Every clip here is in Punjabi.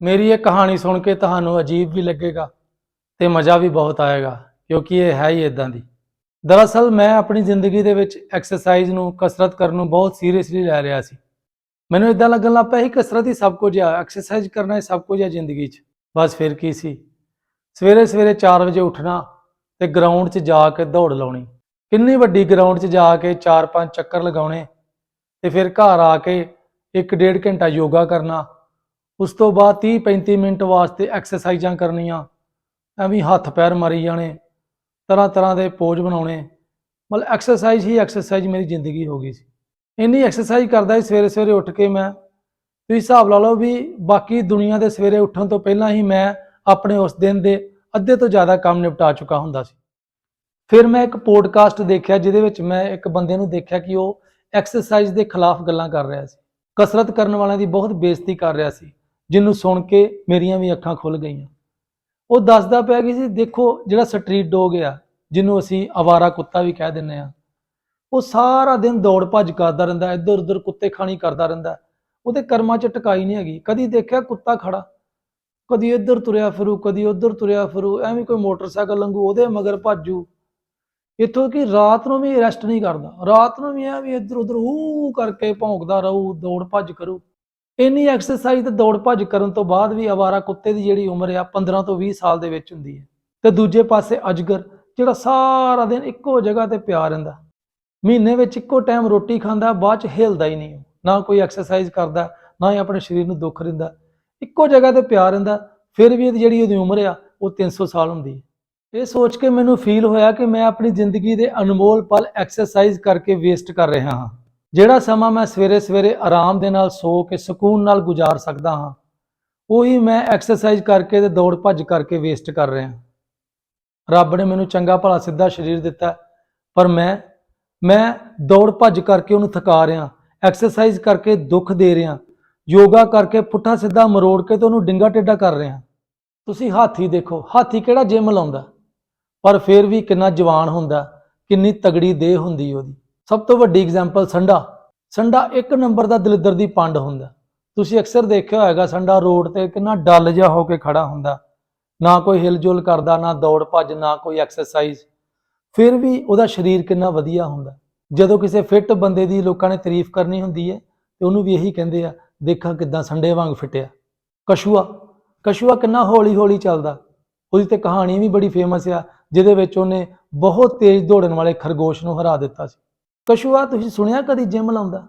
ਮੇਰੀ ਇਹ ਕਹਾਣੀ ਸੁਣ ਕੇ ਤੁਹਾਨੂੰ ਅਜੀਬ ਵੀ ਲੱਗੇਗਾ ਤੇ ਮਜ਼ਾ ਵੀ ਬਹੁਤ ਆਏਗਾ, ਕਿਉਂਕਿ ਇਹ ਹੈ ਹੀ ਇਦਾਂ ਦੀ। ਦਰਅਸਲ ਮੈਂ ਆਪਣੀ ਜ਼ਿੰਦਗੀ ਦੇ ਵਿੱਚ ਐਕਸਰਸਾਈਜ਼ ਨੂੰ, ਕਸਰਤ ਕਰਨ ਨੂੰ ਬਹੁਤ ਸੀਰੀਅਸਲੀ ਲੈ ਰਿਹਾ ਸੀ। ਮੈਨੂੰ ਇਦਾਂ ਲੱਗਣ ਲੱਗ ਪਿਆ ਸੀ, ਕਸਰਤ ਹੀ ਸਭ ਕੁਝ ਆ ਐਕਸਰਸਾਈਜ਼ ਕਰਨਾ ਹੀ ਸਭ ਕੁਝ ਆ ਜ਼ਿੰਦਗੀ 'ਚ। ਬਸ ਫਿਰ ਕੀ ਸੀ? ਸਵੇਰੇ ਸਵੇਰੇ 4 ਵਜੇ ਉੱਠਣਾ ਤੇ ਗਰਾਊਂਡ 'ਚ ਜਾ ਕੇ ਦੌੜ ਲਾਉਣੀ। ਕਿੰਨੀ ਵੱਡੀ ਗਰਾਊਂਡ 'ਚ ਜਾ ਕੇ 4-5 ਚੱਕਰ ਲਗਾਉਣੇ ਤੇ ਫਿਰ ਘਰ ਆ ਕੇ 1.5 ਘੰਟਾ ਯੋਗਾ ਕਰਨਾ, ਉਸ ਤੋਂ ਬਾਅਦ 30-35 ਮਿੰਟ ਵਾਸਤੇ ਐਕਸਰਸਾਈਜ਼ਾਂ ਕਰਨੀਆਂ, ਐਵੇਂ ਹੱਥ ਪੈਰ ਮਾਰੀ ਜਾਣੇ, ਤਰ੍ਹਾਂ ਤਰ੍ਹਾਂ ਦੇ ਪੋਜ਼ ਬਣਾਉਣੇ, ਮਤਲਬ ਐਕਸਰਸਾਈਜ਼ ਹੀ ਐਕਸਰਸਾਈਜ਼ ਮੇਰੀ ਜ਼ਿੰਦਗੀ ਹੋ ਗਈ ਸੀ। ਇੰਨੀ ਐਕਸਰਸਾਈਜ਼ ਕਰਦਾ ਸੀ, ਸਵੇਰੇ ਸਵੇਰੇ ਉੱਠ ਕੇ ਮੈਂ, ਤੁਸੀਂ ਹਿਸਾਬ ਲਾ ਲਓ ਵੀ ਬਾਕੀ ਦੁਨੀਆ ਦੇ ਸਵੇਰੇ ਉੱਠਣ ਤੋਂ ਪਹਿਲਾਂ ਹੀ ਮੈਂ ਆਪਣੇ ਉਸ ਦਿਨ ਦੇ ਅੱਧੇ ਤੋਂ ਜ਼ਿਆਦਾ ਕੰਮ ਨਿਪਟਾ ਚੁੱਕਾ ਹੁੰਦਾ ਸੀ। ਫਿਰ ਮੈਂ ਇੱਕ ਪੋਡਕਾਸਟ ਦੇਖਿਆ, ਜਿਹਦੇ ਵਿੱਚ ਮੈਂ ਇੱਕ ਬੰਦੇ ਨੂੰ ਦੇਖਿਆ ਕਿ ਉਹ ਐਕਸਰਸਾਈਜ਼ ਦੇ ਖਿਲਾਫ ਗੱਲਾਂ ਕਰ ਰਿਹਾ ਸੀ। ਕਸਰਤ ਕਰਨ ਵਾਲਿਆਂ ਦੀ ਬਹੁਤ ਬੇਇੱਜ਼ਤੀ ਕਰ ਰਿਹਾ ਸੀ, ਜਿਹਨੂੰ ਸੁਣ ਕੇ ਮੇਰੀਆਂ ਵੀ ਅੱਖਾਂ ਖੁੱਲ ਗਈਆਂ। ਉਹ ਦੱਸਦਾ ਪਿਆ ਕਿ ਜੀ ਦੇਖੋ ਜਿਹੜਾ ਸਟਰੀਟ ਡੋਗ ਆ, ਜਿਹਨੂੰ ਅਸੀਂ ਆਵਾਰਾ ਕੁੱਤਾ ਵੀ ਕਹਿ ਦਿੰਨੇ ਆ ਉਹ ਸਾਰਾ ਦਿਨ ਦੌੜ ਭੱਜ ਕਰਦਾ ਰਹਿੰਦਾ, ਇੱਧਰ ਉੱਧਰ ਕੁੱਤੇ ਖਾਣੀ ਕਰਦਾ ਰਹਿੰਦਾ। ਉਹਦੇ ਕਰਮਾਂ 'ਚ ਟਿਕਾਈ ਨਹੀਂ ਹੈਗੀ। ਕਦੀ ਦੇਖਿਆ ਕੁੱਤਾ ਖੜਾ? ਕਦੀ ਇੱਧਰ ਤੁਰਿਆ ਫਿਰੂ, ਕਦੀ ਉੱਧਰ ਤੁਰਿਆ ਫਿਰੂ, ਐਵੇਂ ਕੋਈ ਮੋਟਰਸਾਈਕਲ ਲੰਘੂ, ਉਹਦੇ ਮਗਰ ਭੱਜੂ। ਇੱਥੋਂ ਕਿ ਰਾਤ ਨੂੰ ਵੀ ਰੈਸਟ ਨਹੀਂ ਕਰਦਾ। ਰਾਤ ਨੂੰ ਵੀ ਐ ਵੀ ਇੱਧਰ ਉੱਧਰ ਹੂ ਕਰਕੇ ਭੌਂਕਦਾ ਰਹੂ, ਦੌੜ ਭੱਜ ਕਰੂ। ਇੰਨੀ ਐਕਸਰਸਾਈਜ਼ ਤੇ ਦੌੜ ਭੱਜ ਕਰਨ ਤੋਂ ਬਾਅਦ ਵੀ ਆਵਾਰਾ ਕੁੱਤੇ ਦੀ ਜਿਹੜੀ ਉਮਰ ਆ 15 ਤੋਂ 20 ਸਾਲ ਦੇ ਵਿੱਚ ਹੁੰਦੀ ਹੈ। ਤੇ ਦੂਜੇ ਪਾਸੇ ਅਜਗਰ, ਜਿਹੜਾ ਸਾਰਾ ਦਿਨ ਇੱਕੋ ਜਗ੍ਹਾ ਤੇ ਪਿਆ ਰਹਿੰਦਾ। ਮਹੀਨੇ ਵਿੱਚ ਇੱਕੋ ਟਾਈਮ ਰੋਟੀ ਖਾਂਦਾ, ਬਾਅਦ ਚ ਹਿਲਦਾ ਹੀ ਨਹੀਂ ਉਹ। ਨਾ ਕੋਈ ਐਕਸਰਸਾਈਜ਼ ਕਰਦਾ, ਨਾ ਹੀ ਆਪਣੇ ਸਰੀਰ ਨੂੰ ਦੁੱਖ ਦਿੰਦਾ। ਇੱਕੋ ਜਗ੍ਹਾ ਤੇ ਪਿਆ ਰਹਿੰਦਾ, ਫਿਰ ਵੀ ਇਹਦੀ ਜਿਹੜੀ ਉਹਦੀ ਉਮਰ ਆ, ਉਹ 300 ਸਾਲ ਹੁੰਦੀ ਹੈ। ਇਹ ਸੋਚ ਕੇ ਮੈਨੂੰ ਫੀਲ ਹੋਇਆ ਕਿ ਮੈਂ ਆਪਣੀ ਜ਼ਿੰਦਗੀ ਦੇ ਅਨਮੋਲ ਪਲ ਐਕਸਰਸਾਈਜ਼ ਕਰਕੇ ਵੇਸਟ ਕਰ ਰਿਹਾ ਹਾਂ। ਜਿਹੜਾ ਸਮਾਂ ਮੈਂ ਸਵੇਰੇ ਸਵੇਰੇ ਆਰਾਮ ਦੇ ਨਾਲ ਸੋ ਕੇ ਸਕੂਨ ਨਾਲ ਗੁਜ਼ਾਰ ਸਕਦਾ ਹਾਂ, ਉਹੀ ਮੈਂ ਐਕਸਰਸਾਈਜ਼ ਕਰਕੇ ਤੇ ਦੌੜ ਭੱਜ ਕਰਕੇ ਵੇਸਟ ਕਰ ਰਿਹਾ ਰੱਬ ਨੇ ਮੈਨੂੰ ਚੰਗਾ ਭਲਾ ਸਿੱਧਾ ਸਰੀਰ ਦਿੱਤਾ, ਪਰ ਮੈਂ ਮੈਂ ਦੌੜ ਭੱਜ ਕਰਕੇ ਉਹਨੂੰ ਥਕਾ ਰਿਹਾ ਐਕਸਰਸਾਈਜ਼ ਕਰਕੇ ਦੁੱਖ ਦੇ ਰਿਹਾ ਯੋਗਾ ਕਰਕੇ ਪੁੱਠਾ ਸਿੱਧਾ ਮਰੋੜ ਕੇ ਤੇ ਉਹਨੂੰ ਡਿੰਗਾ ਟੇਡਾ ਕਰ ਰਿਹਾ ਤੁਸੀਂ ਹਾਥੀ ਦੇਖੋ, ਹਾਥੀ ਕਿਹੜਾ ਜਿਮ ਲਾਉਂਦਾ? ਪਰ ਫਿਰ ਵੀ ਕਿੰਨਾ ਜਵਾਨ ਹੁੰਦਾ, ਕਿੰਨੀ ਤਗੜੀ ਦੇਹ ਹੁੰਦੀ ਉਹਦੀ। ਸਭ ਤੋਂ ਵੱਡੀ ਐਗਜ਼ਾਮਪਲ ਸੰਡਾ। ਸੰਡਾ ਇੱਕ ਨੰਬਰ ਦਾ ਦਲਿੱਦਰ ਦੀ ਪੰਡ ਹੁੰਦਾ। ਤੁਸੀਂ ਅਕਸਰ ਦੇਖਿਆ ਹੋਵੇਗਾ ਸੰਡਾ ਰੋਡ ਤੇ ਕਿੰਨਾ ਡੱਲ ਜਿਹਾ ਹੋ ਕੇ ਖੜਾ ਹੁੰਦਾ। ਨਾ ਕੋਈ ਹਿਲਜੁਲ ਕਰਦਾ, ਨਾ ਦੌੜ ਭੱਜ, ਨਾ ਕੋਈ ਐਕਸਰਸਾਈਜ਼ ਫਿਰ ਵੀ ਉਹਦਾ ਸਰੀਰ ਕਿੰਨਾ ਵਧੀਆ ਹੁੰਦਾ। ਜਦੋਂ ਕਿਸੇ ਫਿੱਟ ਬੰਦੇ ਦੀ ਲੋਕਾਂ ਨੇ ਤਾਰੀਫ ਕਰਨੀ ਹੁੰਦੀ ਹੈ, ਤੇ ਉਹਨੂੰ ਵੀ ਇਹੀ ਕਹਿੰਦੇ ਆ, ਦੇਖਾਂ ਕਿਦਾਂ ਸੰਡੇ ਵਾਂਗ ਫਿੱਟਿਆ। ਕਸ਼ੂਆ ਕਸ਼ੂਆ ਕਿੰਨਾ ਹੌਲੀ ਹੌਲੀ ਚੱਲਦਾ। ਉਹਦੀ ਤੇ ਕਹਾਣੀ ਵੀ ਬੜੀ ਫੇਮਸ ਆ ਜਿਹਦੇ ਵਿੱਚ ਉਹਨੇ ਬਹੁਤ ਤੇਜ਼ ਦੌੜਨ ਵਾਲੇ ਖਰਗੋਸ਼ ਨੂੰ ਹਰਾ ਦਿੱਤਾ ਸੀ। ਕਸ਼ੂਆ, ਤੁਸੀਂ ਸੁਣਿਆ ਕਦੀ ਜਿਮ ਲਾਉਂਦਾ?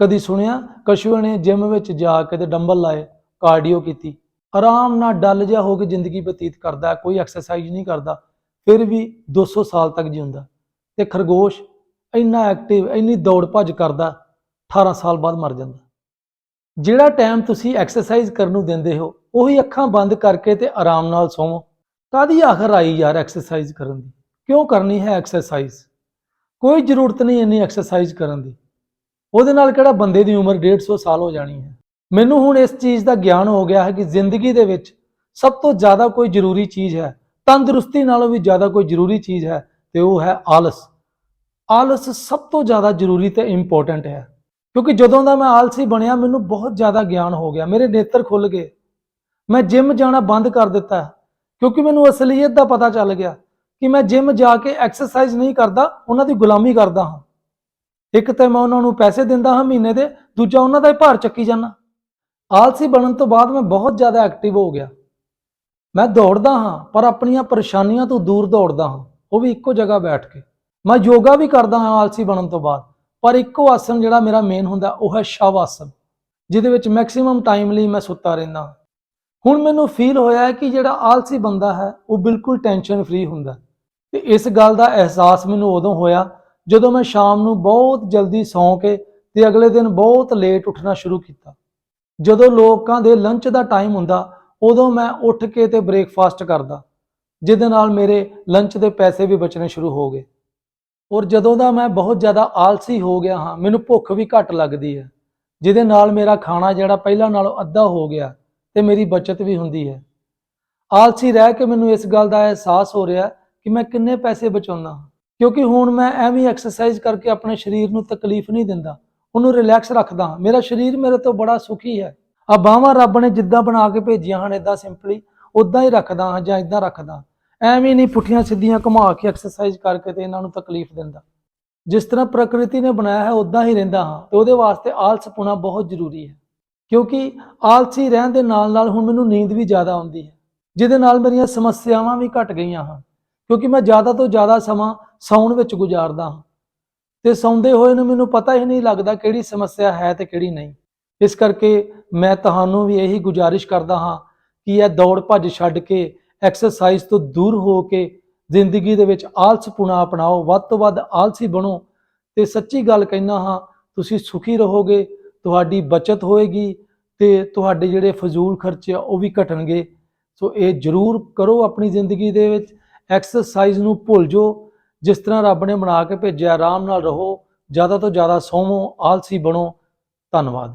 ਕਦੀ ਸੁਣਿਆ ਕਸ਼ੂਆ ਨੇ ਜਿਮ ਵਿੱਚ ਜਾ ਕੇ ਤੇ ਡੰਬਲ ਲਾਏ, ਕਾਰਡੀਓ ਕੀਤੀ? ਆਰਾਮ ਨਾਲ ਡੱਲ ਜਿਹਾ ਹੋ ਕੇ ਜ਼ਿੰਦਗੀ ਬਤੀਤ ਕਰਦਾ, ਕੋਈ ਐਕਸਰਸਾਈਜ਼ ਨਹੀਂ ਕਰਦਾ, ਫਿਰ ਵੀ 200 ਸਾਲ ਤੱਕ ਜਿਉਂਦਾ। ਤੇ ਖਰਗੋਸ਼ ਇੰਨਾ ਐਕਟਿਵ, ਇੰਨੀ ਦੌੜ ਭੱਜ ਕਰਦਾ 18 ਸਾਲ ਬਾਅਦ ਮਰ ਜਾਂਦਾ। ਜਿਹੜਾ ਟਾਈਮ ਤੁਸੀਂ ਐਕਸਰਸਾਈਜ਼ ਕਰਨ ਨੂੰ ਦਿੰਦੇ ਹੋ, ਉਹੀ ਅੱਖਾਂ ਬੰਦ ਕਰਕੇ ਤੇ ਆਰਾਮ ਨਾਲ ਸੋਵੋ। ਕਾਦੀ ਆਖਰ ਆਈ ਯਾਰ ਐਕਸਰਸਾਈਜ਼ ਕਰਨ ਦੀ? ਕਿਉਂ ਕਰਨੀ ਹੈ ਐਕਸਰਸਾਈਜ਼ ਕੋਈ ਜ਼ਰੂਰਤ ਨਹੀਂ ਇੰਨੀ ਐਕਸਰਸਾਈਜ਼ ਕਰਨ ਦੀ। ਉਹਦੇ ਨਾਲ ਕਿਹੜਾ ਬੰਦੇ ਦੀ ਉਮਰ 150 ਸਾਲ ਹੋ ਜਾਣੀ ਹੈ? ਮੈਨੂੰ ਹੁਣ ਇਸ ਚੀਜ਼ ਦਾ ਗਿਆਨ ਹੋ ਗਿਆ ਹੈ ਕਿ ਜ਼ਿੰਦਗੀ ਦੇ ਵਿੱਚ ਸਭ ਤੋਂ ਜ਼ਿਆਦਾ ਕੋਈ ਜ਼ਰੂਰੀ ਚੀਜ਼ ਹੈ, ਤੰਦਰੁਸਤੀ ਨਾਲੋਂ ਵੀ ਜ਼ਿਆਦਾ ਕੋਈ ਜ਼ਰੂਰੀ ਚੀਜ਼ ਹੈ ਤੇ ਉਹ ਹੈ ਆਲਸ। ਆਲਸ ਸਭ ਤੋਂ ਜ਼ਿਆਦਾ ਜ਼ਰੂਰੀ ਤੇ ਇੰਪੋਰਟੈਂਟ ਹੈ। ਕਿਉਂਕਿ ਜਦੋਂ ਦਾ ਮੈਂ ਆਲਸੀ ਬਣਿਆ, ਮੈਨੂੰ ਬਹੁਤ ਜ਼ਿਆਦਾ ਗਿਆਨ ਹੋ ਗਿਆ। ਮੇਰੇ ਨੇਤਰ ਖੁੱਲ ਗਏ। ਮੈਂ ਜਿਮ ਜਾਣਾ ਬੰਦ ਕਰ ਦਿੱਤਾ। ਕਿਉਂਕਿ ਮੈਨੂੰ ਅਸਲੀਅਤ ਦਾ ਪਤਾ ਚੱਲ ਗਿਆ ਕਿ ਮੈਂ ਜਿਮ ਜਾ ਕੇ ਐਕਸਰਸਾਈਜ਼ ਨਹੀਂ ਕਰਦਾ, ਉਹਨਾਂ ਦੀ ਗੁਲਾਮੀ ਕਰਦਾ ਹਾਂ। ਇੱਕ ਤਾਂ ਮੈਂ ਉਹਨਾਂ ਨੂੰ ਪੈਸੇ ਦਿੰਦਾ ਹਾਂ ਮਹੀਨੇ ਦੇ, ਦੂਜਾ ਉਹਨਾਂ ਦਾ ਹੀ ਭਾਰ ਚੱਕੀ ਜਾਂਦਾ। ਆਲਸੀ ਬਣਨ ਤੋਂ ਬਾਅਦ ਮੈਂ ਬਹੁਤ ਜ਼ਿਆਦਾ ਐਕਟਿਵ ਹੋ ਗਿਆ। ਮੈਂ ਦੌੜਦਾ ਹਾਂ, ਪਰ ਆਪਣੀਆਂ ਪਰੇਸ਼ਾਨੀਆਂ ਤੋਂ ਦੂਰ ਦੌੜਦਾ ਹਾਂ। ਉਹ ਵੀ ਇੱਕੋ ਜਗ੍ਹਾ ਬੈਠ ਕੇ। ਮੈਂ ਯੋਗਾ ਵੀ ਕਰਦਾ ਹਾਂ ਆਲਸੀ ਬਣਨ ਤੋਂ ਬਾਅਦ, ਪਰ ਇੱਕੋ ਆਸਨ ਜਿਹੜਾ ਮੇਰਾ ਮੇਨ ਹੁੰਦਾ, ਉਹ ਹੈ ਸ਼ਵ ਆਸਨ, ਜਿਹਦੇ ਵਿੱਚ ਮੈਕਸਿਮਮ ਟਾਈਮ ਲਈ ਮੈਂ ਸੁੱਤਾ ਰਹਿੰਦਾ ਹਾਂ। ਹੁਣ ਮੈਨੂੰ ਫੀਲ ਹੋਇਆ ਕਿ ਜਿਹੜਾ ਆਲਸੀ ਬੰਦਾ ਹੈ, ਉਹ ਬਿਲਕੁਲ ਟੈਨਸ਼ਨ ਫ੍ਰੀ ਹੁੰਦਾ ਤੇ ਇਸ ਗੱਲ ਦਾ ਅਹਿਸਾਸ ਮੈਨੂੰ ਉਦੋਂ ਹੋਇਆ ਜਦੋਂ ਮੈਂ ਸ਼ਾਮ ਨੂੰ ਬਹੁਤ ਜਲਦੀ ਸੌਂ ਕੇ ਤੇ ਅਗਲੇ ਦਿਨ ਬਹੁਤ ਲੇਟ ਉੱਠਣਾ ਸ਼ੁਰੂ ਕੀਤਾ। ਜਦੋਂ ਲੋਕਾਂ ਦੇ ਲੰਚ ਦਾ ਟਾਈਮ ਹੁੰਦਾ, ਉਦੋਂ ਮੈਂ ਉੱਠ ਕੇ ਤੇ ਬ੍ਰੇਕਫਾਸਟ ਕਰਦਾ, ਜਿਹਦੇ ਨਾਲ ਮੇਰੇ ਲੰਚ ਦੇ ਪੈਸੇ ਵੀ ਬਚਣੇ ਸ਼ੁਰੂ ਹੋ ਗਏ। ਔਰ ਜਦੋਂ ਦਾ ਮੈਂ ਬਹੁਤ ਜ਼ਿਆਦਾ ਆਲਸੀ ਹੋ ਗਿਆ ਹਾਂ, ਮੈਨੂੰ ਭੁੱਖ ਵੀ ਘੱਟ ਲੱਗਦੀ ਹੈ, ਜਿਹਦੇ ਨਾਲ ਮੇਰਾ ਖਾਣਾ ਜਿਹੜਾ ਪਹਿਲਾਂ ਨਾਲੋਂ ਅੱਧਾ ਹੋ ਗਿਆ ਤੇ ਮੇਰੀ ਬਚਤ ਵੀ ਹੁੰਦੀ ਹੈ। ਆਲਸੀ ਰਹਿ ਕੇ ਮੈਨੂੰ ਇਸ ਗੱਲ ਦਾ ਅਹਿਸਾਸ ਹੋ ਰਿਹਾ ਕਿ ਮੈਂ ਕਿੰਨੇ ਪੈਸੇ ਬਚਾਉਂਦਾ ਹਾਂ। ਕਿਉਂਕਿ ਹੁਣ ਮੈਂ ਐਵੇਂ ਐਕਸਰਸਾਈਜ਼ ਕਰਕੇ ਆਪਣੇ ਸਰੀਰ ਨੂੰ ਤਕਲੀਫ ਨਹੀਂ ਦਿੰਦਾ। ਉਹਨੂੰ ਰਿਲੈਕਸ ਰੱਖਦਾ ਹਾਂ। ਮੇਰਾ ਸਰੀਰ ਮੇਰੇ ਤੋਂ ਬੜਾ ਸੁਖੀ ਹੈ। ਆ ਬਾਹਾਂ ਰੱਬ ਨੇ ਜਿੱਦਾਂ ਬਣਾ ਕੇ ਭੇਜੀਆਂ ਹਨ ਇਦਾਂ ਸਿੰਪਲੀ ਉਦਾਂ ਹੀ ਰੱਖਦਾ ਹਾਂ ਜਾਂ ਇਦਾਂ ਰੱਖਦਾ ਹਾਂ। ਐਵੇਂ ਨਹੀਂ ਪੁੱਠੀਆਂ ਸਿੱਧੀਆਂ ਘੁਮਾ ਕੇ ਐਕਸਰਸਾਈਜ਼ ਕਰਕੇ ਤੇ ਇਹਨਾਂ ਨੂੰ ਤਕਲੀਫ ਦਿੰਦਾ। ਜਿਸ ਤਰ੍ਹਾਂ ਪ੍ਰਕਿਰਤੀ ਨੇ ਬਣਾਇਆ ਹੈ ਉਦਾਂ ਹੀ ਰਹਿੰਦਾ ਹਾਂ। ਤੇ ਉਹਦੇ ਵਾਸਤੇ ਆਲਸਪੁਣਾ ਬਹੁਤ ਜ਼ਰੂਰੀ ਹੈ। ਕਿਉਂਕਿ ਆਲਸੀ ਰਹਿਣ ਦੇ ਨਾਲ ਨਾਲ ਹੁਣ ਮੈਨੂੰ ਨੀਂਦ ਵੀ ਜ਼ਿਆਦਾ ਆਉਂਦੀ ਹੈ, ਜਿਹਦੇ ਨਾਲ ਮੇਰੀਆਂ ਸਮੱਸਿਆਵਾਂ ਵੀ ਘਟ ਗਈਆਂ ਹਨ, ਕਿਉਂਕਿ ਮੈਂ ਜ਼ਿਆਦਾ ਤੋਂ ਜ਼ਿਆਦਾ ਸਮਾਂ ਸੌਣ ਵਿੱਚ ਗੁਜ਼ਾਰਦਾ ਹਾਂ। ਤੇ ਸੌਂਦੇ ਹੋਏ ਨੂੰ ਮੈਨੂੰ ਪਤਾ ਹੀ ਨਹੀਂ ਲੱਗਦਾ ਕਿਹੜੀ ਸਮੱਸਿਆ ਹੈ ਤੇ ਕਿਹੜੀ ਨਹੀਂ। ਇਸ ਕਰਕੇ ਮੈਂ ਤੁਹਾਨੂੰ ਵੀ ਇਹੀ ਗੁਜ਼ਾਰਿਸ਼ ਕਰਦਾ ਹਾਂ ਕਿ ਇਹ ਦੌੜ ਭੱਜ ਛੱਡ ਕੇ ਐਕਸਰਸਾਈਜ਼ ਤੋਂ ਦੂਰ ਹੋ ਕੇ ਜ਼ਿੰਦਗੀ ਦੇ ਵਿੱਚ ਆਲਸਪੁਣਾ ਅਪਣਾਓ, ਵੱਧ ਤੋਂ ਵੱਧ ਆਲਸੀ ਬਣੋ। ਤੇ ਸੱਚੀ ਗੱਲ ਕਹਿਣਾ ਹਾਂ, ਤੁਸੀਂ ਸੁਖੀ ਰਹੋਗੇ ਤੁਹਾਡੀ ਬਚਤ ਹੋਏਗੀ ਤੇ ਤੁਹਾਡੇ ਜਿਹੜੇ ਫਜ਼ੂਲ ਖਰਚੇ ਆ ਉਹ ਵੀ ਘਟਣਗੇ। ਸੋ ਇਹ ਜ਼ਰੂਰ ਕਰੋ ਆਪਣੀ ਜ਼ਿੰਦਗੀ ਦੇ ਵਿੱਚ, ਐਕਸਰਸਾਈਜ਼ ਨੂੰ ਭੁੱਲ ਜਾਓ। ਜਿਸ ਤਰ੍ਹਾਂ ਰੱਬ ਨੇ ਬਣਾ ਕੇ ਭੇਜਿਆ, ਆਰਾਮ ਨਾਲ ਰਹੋ, ਜ਼ਿਆਦਾ ਤੋਂ ਜ਼ਿਆਦਾ ਸੌਵੋ, ਆਲਸੀ ਬਣੋ। ਧੰਨਵਾਦ।